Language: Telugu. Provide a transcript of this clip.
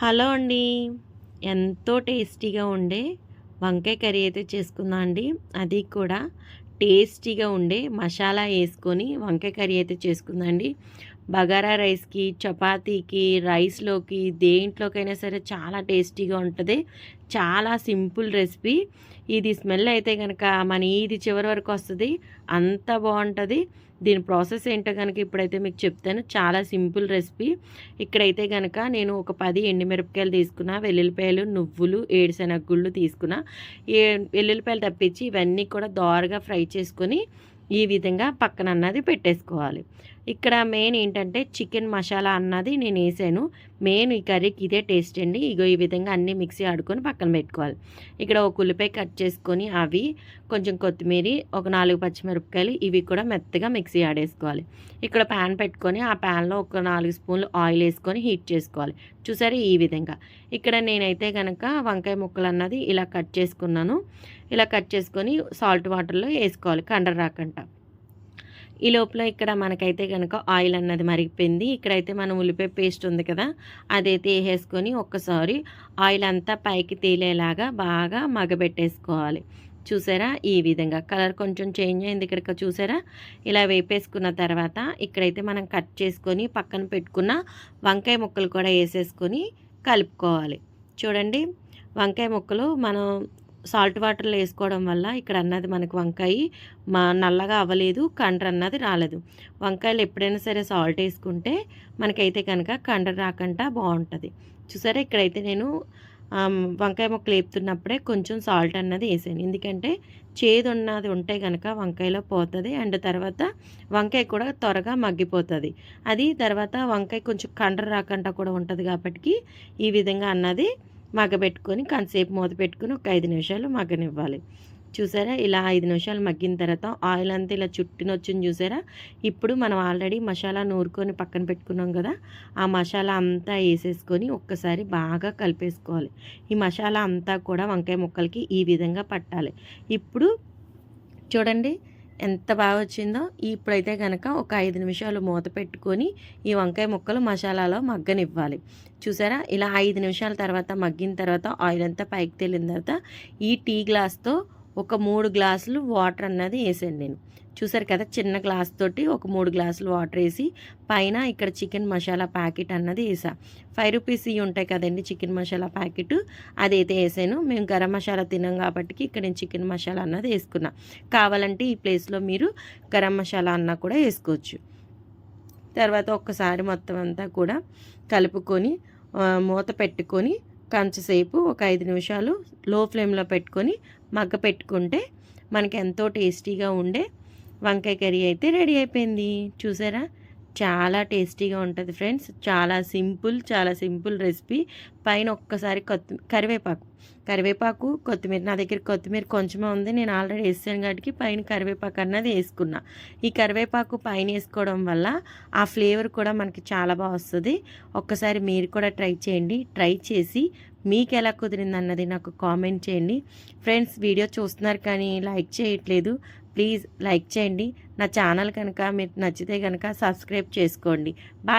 హలో అండి. ఎంతో టేస్టీగా ఉండే వంకాయ కర్రీ అయితే చేసుకుందాం అండి. అది కూడా టేస్టీగా ఉండే మసాలా వేసుకొని వంకాయ కర్రీ అయితే చేసుకుందాం అండి. బగారా రైస్కి చపాతీకి రైస్లోకి దేంట్లోకైనా సరే చాలా టేస్టీగా ఉంటుంది. చాలా సింపుల్ రెసిపీ. ఇది స్మెల్ అయితే కనుక మన ఇది చివరి వరకు వస్తుంది. అంత బాగుంటుంది. దీని ప్రాసెస్ ఏంటో కనుక ఇప్పుడైతే మీకు చెప్తాను. చాలా సింపుల్ రెసిపీ. ఇక్కడైతే కనుక నేను ఒక పది ఎండుమిరపకాయలు తీసుకున్న వెల్లుల్లిపాయలు నువ్వులు ఏడుశనగుళ్ళు తీసుకున్న. ఏ వెల్లుల్లిపాయలు తప్పించి ఇవన్నీ కూడా దోరగా ఫ్రై చేసుకొని ఈ విధంగా పక్కన అన్నది పెట్టేసుకోవాలి. ఇక్కడ మెయిన్ ఏంటంటే చికెన్ మసాలా అన్నది నేను వేసాను. మెయిన్ ఈ కర్రీకి ఇదే టేస్ట్ అండి. ఇగో ఈ విధంగా అన్నీ మిక్సీ ఆడుకొని పక్కన పెట్టుకోవాలి. ఇక్కడ ఒక ఉల్లిపాయ కట్ చేసుకొని అవి కొంచెం కొత్తిమీర ఒక నాలుగు పచ్చిమిరపకాయలు ఇవి కూడా మెత్తగా మిక్సీ ఆడేసుకోవాలి. ఇక్కడ ప్యాన్ పెట్టుకొని ఆ ప్యాన్లో ఒక నాలుగు స్పూన్లు ఆయిల్ వేసుకొని హీట్ చేసుకోవాలి. చూసారు ఈ విధంగా? ఇక్కడ నేనైతే కనుక వంకాయ ముక్కలు అన్నది ఇలా కట్ చేసుకున్నాను. ఇలా కట్ చేసుకొని సాల్ట్ వాటర్లో వేసుకోవాలి. కండర రాకుండా ఈ లోపల ఇక్కడ మనకైతే కనుక ఆయిల్ అన్నది మరిగిపోయింది. ఇక్కడైతే మనం ఉల్లిపాయ పేస్ట్ ఉంది కదా అదైతే వేసేసుకొని ఒక్కసారి ఆయిల్ అంతా పైకి తేలేలాగా బాగా మగబెట్టేసుకోవాలి చూసారా? ఈ విధంగా కలర్ కొంచెం చేంజ్ అయింది ఇక్కడ చూసారా? ఇలా వేపేసుకున్న తర్వాత ఇక్కడైతే మనం కట్ చేసుకొని పక్కన పెట్టుకున్న వంకాయ ముక్కలు కూడా వేసేసుకొని కలుపుకోవాలి. చూడండి వంకాయ ముక్కలు మనం సాల్ట్ వాటర్లో వేసుకోవడం వల్ల ఇక్కడ అన్నది మనకు వంకాయ మా నల్లగా అవ్వలేదు కండ్ర అన్నది రాలేదు. వంకాయలు ఎప్పుడైనా సరే సాల్ట్ వేసుకుంటే మనకైతే కనుక కండ్ర రాకుండా బాగుంటుంది. చూసారా? ఇక్కడైతే నేను వంకాయ మొక్కలు వేపుతున్నప్పుడే కొంచెం సాల్ట్ అన్నది వేసాను. ఎందుకంటే చేదు ఉన్నది ఉంటే కనుక వంకాయలో పోతుంది అండ్ తర్వాత వంకాయ కూడా త్వరగా మగ్గిపోతుంది. అది తర్వాత వంకాయ కొంచెం కండ్ర రాకుండా కూడా ఉంటుంది కాబట్టి ఈ విధంగా అన్నది మగ్గబెట్టుకొని కొంతసేపు మూత పెట్టుకొని ఒక ఐదు నిమిషాలు మగ్గనివ్వాలి. చూసారా? ఇలా ఐదు నిమిషాలు మగ్గిన తర్వాత ఆయిల్ అంతా ఇలా చుట్టినొచ్చింది చూసారా? ఇప్పుడు మనం ఆల్రెడీ మసాలా నూరుకొని పక్కన పెట్టుకున్నాం కదా ఆ మసాలా అంతా వేసేసుకొని ఒక్కసారి బాగా కలిపేసుకోవాలి. ఈ మసాలా అంతా కూడా వంకాయ ముక్కలకి ఈ విధంగా పట్టాలి. ఇప్పుడు చూడండి ఎంత బాగా వచ్చిందో ఇప్పుడైతే కనుక ఒక ఐదు నిమిషాలు మూత పెట్టుకొని ఈ వంకాయ ముక్కలు మసాలాలో మగ్గనివ్వాలి. చూసారా? ఇలా ఐదు నిమిషాల తర్వాత మగ్గిన తర్వాత ఆయిల్ అంతా పైకి తేలిన తర్వాత ఈ టీ గ్లాస్తో ఒక మూడు గ్లాసులు వాటర్ అన్నది వేసాను నేను. చూసారు కదా చిన్న గ్లాస్ తోటి ఒక మూడు గ్లాసులు వాటర్ వేసి పైన ఇక్కడ చికెన్ మసాలా ప్యాకెట్ అన్నది వేసా. ఫైవ్ రూపీస్ ఇవి ఉంటాయి కదండి చికెన్ మసాలా ప్యాకెట్. అదైతే వేసాను. మేము గరం మసాలా తినాం కాబట్టి ఇక్కడ నేను చికెన్ మసాలా అన్నది వేసుకున్నా. కావాలంటే ఈ ప్లేస్లో మీరు గరం మసాలా అన్న కూడా వేసుకోవచ్చు. తర్వాత ఒక్కసారి మొత్తం అంతా కూడా కలుపుకొని మూత పెట్టుకొని కంచసేపు ఒక ఐదు నిమిషాలు లో ఫ్లేమ్లో పెట్టుకొని మగ్గ పెట్టుకుంటే మనకి ఎంతో టేస్టీగా ఉండే వంకాయ కర్రీ అయితే రెడీ అయిపోయింది. చూసారా? చాలా టేస్టీగా ఉంటుంది ఫ్రెండ్స్. చాలా సింపుల్ చాలా సింపుల్ రెసిపీ. పైన ఒక్కసారి కొత్తి కరివేపాకు. కరివేపాకు కొత్తిమీర. నా దగ్గర కొత్తిమీర కొంచెమే ఉంది. నేను ఆల్రెడీ వేసాను కాబట్టి పైన కరివేపాకు అన్నది వేసుకున్నా. ఈ కరివేపాకు పైన వేసుకోవడం వల్ల ఆ ఫ్లేవర్ కూడా మనకి చాలా బాగా వస్తుంది. ఒక్కసారి మీరు కూడా ట్రై చేయండి. ట్రై చేసి మీకు ఎలా కుదిరింది అన్నది నాకు కామెంట్ చేయండి. ఫ్రెండ్స్ వీడియో చూస్తున్నారు కానీ లైక్ చేయట్లేదు. ప్లీజ్ లైక్ చేయండి. నా ఛానల్ కనుక మీకు నచ్చితే కనుక సబ్స్క్రైబ్ చేసుకోండి. బాయ్